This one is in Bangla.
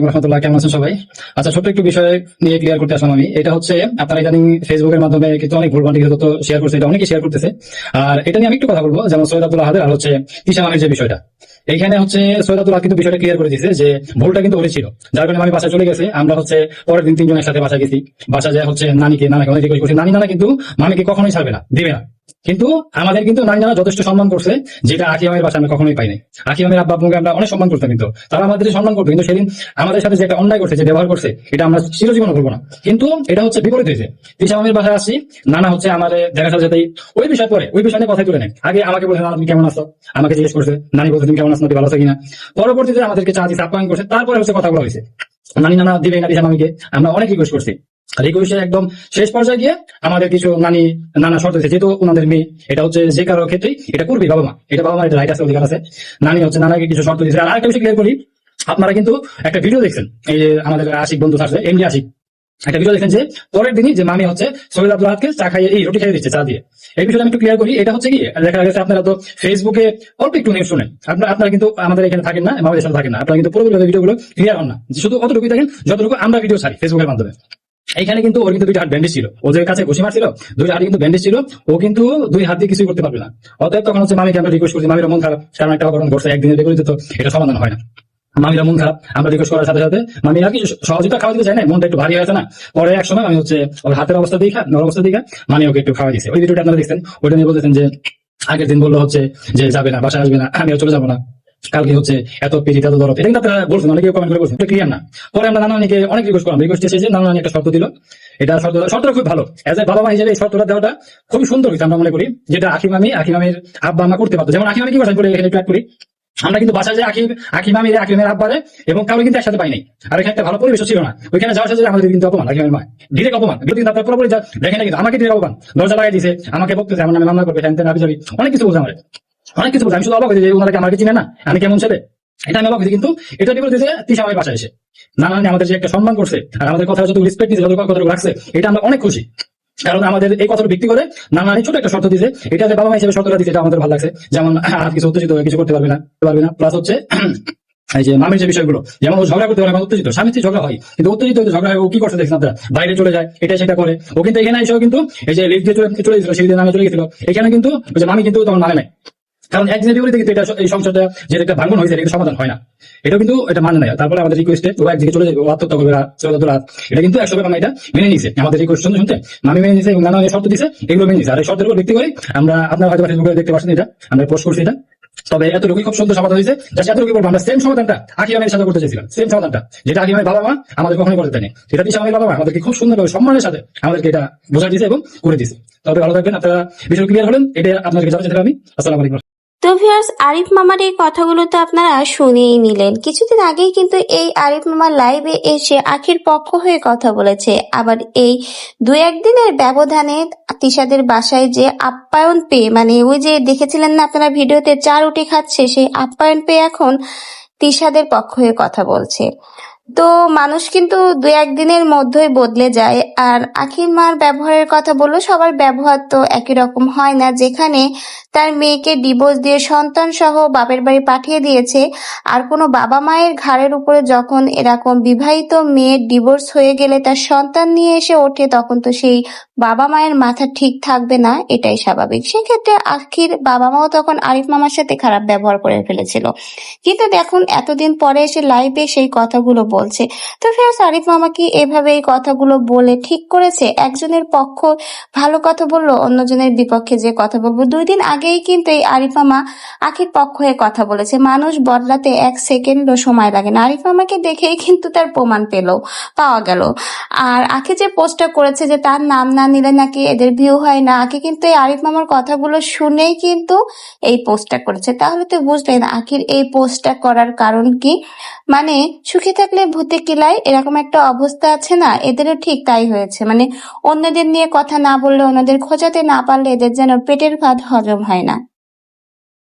রহমতুল্লাহ কেমন আছেন সবাই? আচ্ছা ছোট্ট একটু বিষয় নিয়ে ক্লিয়ার করতে আসলাম আমি। এটা হচ্ছে, আপনারা ইদানিং ফেসবুকের মাধ্যমে কিন্তু অনেক ভুলভান্তি তথ্য শেয়ার করছে, এটা অনেকে শেয়ার করতেছে। আর এটা নিয়ে আমি একটু কথা বলব, যেমন সৈয়দ আব্দুল আহাদের আর হচ্ছে তিশা যে বিষয়টা। এইখানে হচ্ছে সৈয়দ আব্দুল আহাদ কিন্তু বিষয়টা ক্লিয়ার করে দিয়েছে যে ভুলটা কিন্তু ছিল যার কারণে আমি বাসায় চলে গেছে আমরা হচ্ছে পরের দিন তিনজনের সাথে বাসা গেছি। বাসা যায় হচ্ছে নানিকে নানাকে অনেক রিকোয়েস্ট করছি নানি নানা কিন্তু মামিকে কখনোই ছাড়বে না দিবে না। কিন্তু আমাদের কিন্তু নানি নানা যথেষ্ট সম্মান করছে যেটা আখি আমের বাসা আমরা কখনোই পাই নাই। আখি আমের আব্বা আব্বুকে আমরা অনেক সম্মান করতাম কিন্তু। তারা আমাদের সম্মান করতো কিন্তু সেদিন আমাদের সাথে যে একটা অন্যায় করছে যে ব্যবহার করছে এটা আমরা চিরজীবন ভুলবো না। কিন্তু এটা হচ্ছে বিপরীত হয়েছে। তিশা আমের বাসায় আসছি নানা হচ্ছে আমাদের দেখা যেতেই ওই বিষয় পরে ওই বিষয় নিয়ে কথা তুলে নেন আগে আমাকে বলছে "নানা, তুমি কেমন আছো? আমাকে জিজ্ঞেস করছে নানি বলছে তুমি কেমন আছো নাকি ভালো আছো কিনা। পরবর্তীতে আমাদেরকে চা দিচ্ছে আপ্যায়ন করছে, তারপরে হচ্ছে কথাগুলো হয়েছে। নানি নানা দিবে না তিশা মামিকে আমরা অনেক রিকোয়েস্ট করছি। রিকোয়েস্টে একদম শেষ পর্যায়ে গিয়ে আমাদের কিছু নানি, নানা শর্ত দিয়েছে যেহেতু ওনাদের মেয়ে, এটা হচ্ছে যে কারও ক্ষেত্রেই এটা করবে বাবা মা। এটা বাবা মা এটা রাইট আছে, অধিকার আছে। নানি হচ্ছে নানাকে কিছু শর্ত দিয়েছে আর আরেকটা বিষয় ক্লিয়ার করি, আপনারা কিন্তু একটা ভিডিও দেখছেন। এই যে আমাদের আশিক বন্ধু আছে এমডি আশিক। একটা ভিডিও দেখেন যে পরের দিনই যে মামি হচ্ছে সৈয়দ আব্দুল আহাদকে চা খাইয়ে, এই রুটি খাইয়ে দিচ্ছে, চা দিয়ে। এই বিষয়টা আমি একটু ক্লিয়ার করি। এটা হচ্ছে কি দেখা গেছে আপনারা তো ফেসবুকে অল্প একটু নিউজ শুনেন। আপনারা আপনারা কিন্তু আমাদের এখানে থাকেন না, আমাদের সাথে থাকেন না। আপনারা কিন্তু পুরোপুরি ভিডিওগুলো ক্লিয়ার হন না। শুধু অতটুকুই দেখেন, যতটুকু আমরা ভিডিও ছাড়ি ফেসবুকের মাধ্যমে। এইখানে কিন্তু ওর কিন্তু দুইটা হাত ব্যান্ডেজ ছিল। ওদের কাছে ঘুষি মারছিল, দুইটা হাতে কিন্তু ব্যান্ডেজ ছিল। ও কিন্তু দুই হাত দিয়ে কিছুই করতে পারবে না। অতএব তখন হচ্ছে মামিকে আমরা রিকোয়েস্ট করছি মামির মন খারাপ। কারণ একটা অঘটন ঘটছে একদিনের বিপরীতে তো এটা সমাধান হয় না। মামিরা মন খারাপ, আমরা রিকোয়েস্ট করার সাথে সাথে মামি আর কি সহযোগিতা খাওয়া দিতে চাই না? মনটা একটু ভারী হয়েছে না? পরে এক সময় আমি হচ্ছে ওর হাতের অবস্থা দেখা ওর অবস্থা দেখা মানে ওকে একটু খাওয়া দিয়েছে। ওই ভিডিওটা আপনারা দেখছেন, ওইটা নিয়ে বলতেছেন যে, আগের দিন বলল হচ্ছে যে, যাবে না, বাসায় আসবে না আমিও চলে যাব না। কালকে হচ্ছে এত পেরিত এত দরদ। এটা আপনারা বলছেন, অনেকে কমেন্ট করে বলছেন, এটা ক্লিয়ার না। পরে আমরা নানা অনেকে, অনেক রিকোয়েস্ট করলাম। রিকোয়েস্ট এসেছে নানা নানি একটা শর্ত দিল। এটা শর্ত, শর্তটা খুব ভালো। এজ এ বাবা মা হিসেবে এই শর্তটা দেওয়াটা খুবই সুন্দর হয়েছে আমরা মনে করি, যেটা আখিম আমি আখিম আমির আব্বা আমা করতে পারতো। যেমন আখিম আমি কি করছেন করে এখানে একটু করি। আমরা কিন্তু বাসায় যে আকিম আকিম আমির, আকিমের আব্বারে এবং কারও কিন্তু একসাথে পাই নাই আর এখানে একটা ভালো পরিবেশ ছিল না। ওইখানে যাওয়ার সাথে আমাদের কিন্তু অপমান, আকিমের মা ডিরেক্ট অপমান। কিন্তু আপনার পুরোপুরি দেখেন না কিন্তু আমাকে ডিরেক্ট অপমান। দরজা লাগাই দিছে আমাকে বকতেছে, আমার নামে মামলা করবে হ্যান আবি যাবি অনেক কিছু বলছে আমার। অনেক কিছু বলছে। আমি শুধু অবাক হয়েছি যে ওনারা আমাকে চিনে না। আমি কেমন ছেলে? এটা আমি অবাক হয়েছি কিন্তু এটা বিপরীত হয়েছে তিশা আমার বাসায় এসে। নানা নানি আমাদের যে একটা সম্মান করছে, আর আমাদের কথা যত রেসপেক্ট দিচ্ছে যত কথা রাখছে, এটা আমরা অনেক খুশি। কারণ আমাদের এই কথাটা ভিত্তি করে নানা ছোট একটা শর্ত দিছে এটা যে বাবা মা হিসেবে শর্তটা দিছে এটা আমাদের ভালো লাগছে। যেমন আর কিছু উত্তেজিত কিছু করতে পারবে না পারবে না। প্লাস হচ্ছে, এই যে মামির যে বিষয়গুলো, যেমন ও ঝগড়া করতে পারে উত্তেজিত। স্বামী ঝগড়া হয়, কিন্তু উত্তেজিত হয়ে ঝগড়া হয়, ও কি করছে দেখছেন আপনারা? বাইরে চলে যায় এটা সেটা করে। ও কিন্তু এখানে এসেও কিন্তু, এই যে লিফ্ট দিয়ে চলে চলে গেছিল, সিঁড়ি নামে চলে গেছিল। এখানে কিন্তু মামি কিন্তু তখন মানে নাই। কারণ একদিনের বিপরীতে কিন্তু এটা এই সংসারটা যে একটা ভাঙন হয়েছে, এটা সমাধান হয় না। এটা কিন্তু এটা মানে নাই। তারপরে আমাদের রিকোয়েস্টে ও একদিকে চলে যাবে আত্মহত্যা করবে চলে যাবে রাত। এটা কিন্তু একশো মামা এটা মেনে নিয়েছে। আমাদের রিকোয়েস্ট শুনতে শুনতে? মামি মেনে নিয়েছে এবং নানা শর্ত দিছে, এগুলো মেনে নিয়েছে। আর এই শর্তের উপর ভিত্তি করে আমরা আপনার হয়তো ফেসবুকে দেখতে পাচ্ছেন এটা, আমরা পোস্ট করছি এটা। তবে এতটুকুই খুব সুন্দর সমাধান হয়েছে যা এতটুকু বলব, আমরা সেম সমাধানটা আকি আমের সাথে করতে চাইছিলাম। সেম সমাধানটা, যেটা আকি আমের বাবা মা আমাদের কখনোই করতে দেয়নি। সেটা দিচ্ছে আমাদের বাবা মা আমাদেরকে খুব সুন্দরভাবে সম্মানের সাথে আমাদেরকে এটা বোঝা দিয়েছে এবং করে দিয়েছে। তবে ভালো থাকবেন, আপনারা বিষয় ক্লিয়ার হলেন এটা আপনাদেরকে জানাতে আমি। আসসালামু আলাইকুম। তো ভিউয়ার্স আরিফ মামার এই কথাগুলো তো আপনারা শুনেই নিলেন। কিছুদিন আগেই কিন্তু এই আরিফ মামার লাইভে এসে আখির পক্ষ হয়ে কথা বলেছে। আবার এই দু একদিনের ব্যবধানে তিশাদের বাসায় যে আপ্যায়ন পেয়ে মানে ওই যে দেখেছিলেন না আপনারা ভিডিওতে, চার রুটি খাচ্ছে, সেই আপ্যায়ন পেয়ে এখন তিশাদের পক্ষ হয়ে কথা বলছে। তো মানুষ কিন্তু দু একদিনের মধ্যেই বদলে যায়। আর আখির মার ব্যবহারের কথা বলল সবার ব্যবহার তো একই রকম হয় না। যেখানে তার মেয়েকে ডিভোর্স দিয়ে সন্তান সহ বাপের বাড়ি পাঠিয়ে দিয়েছে, আর কোনো বাবা মায়ের ঘাড়ের উপরে যখন এরকম বিবাহিত মেয়ের ডিভোর্স হয়ে গেলে তার সন্তান নিয়ে এসে ওঠে, তখন তো সেই বাবা মায়ের মাথা ঠিক থাকবে না। এটাই স্বাভাবিক। সেক্ষেত্রে আখির বাবা মাও তখন আরিফ মামার সাথে খারাপ ব্যবহার করে ফেলেছিল। কিন্তু দেখুন, এতদিন পরে এসে লাইভে সেই কথাগুলো বলছে। তো ফের আরিফ মামা কি এভাবে এই কথাগুলো বলে ঠিক করেছে। একজনের পক্ষ ভালো কথা বলল, অন্যজনের বিপক্ষে যে কথা বলব। দুই দিন আগেই কিন্তু এই আরিফ মামা আখির পক্ষ হয়ে কথা বলেছে। মানুষ বদলাতে এক সেকেন্ডও সময় লাগে না। আরিফ মামাকে দেখেই কিন্তু তার প্রমাণ পেল, পাওয়া গেল। আর আখি যে পোস্টটা করেছে যে তার নাম না নিলে নাকি এদের ভিউ হয় না, আখি কিন্তু এই আরিফ মামার কথাগুলো শুনেই কিন্তু এই পোস্টটা করেছে। তাহলে তো বুঝলেন আখির এই পোস্টটা করার কারণ কি? মানে সুখে থাকলে ভূতে কিলাই এরকম একটা অবস্থা আছে না? এদেরও ঠিক তাই হয়েছে। মানে অন্যদের নিয়ে কথা না বললে, অন্যদের খোঁজাতে না পারলে এদের যেন পেটের ভাত হজম হয় না।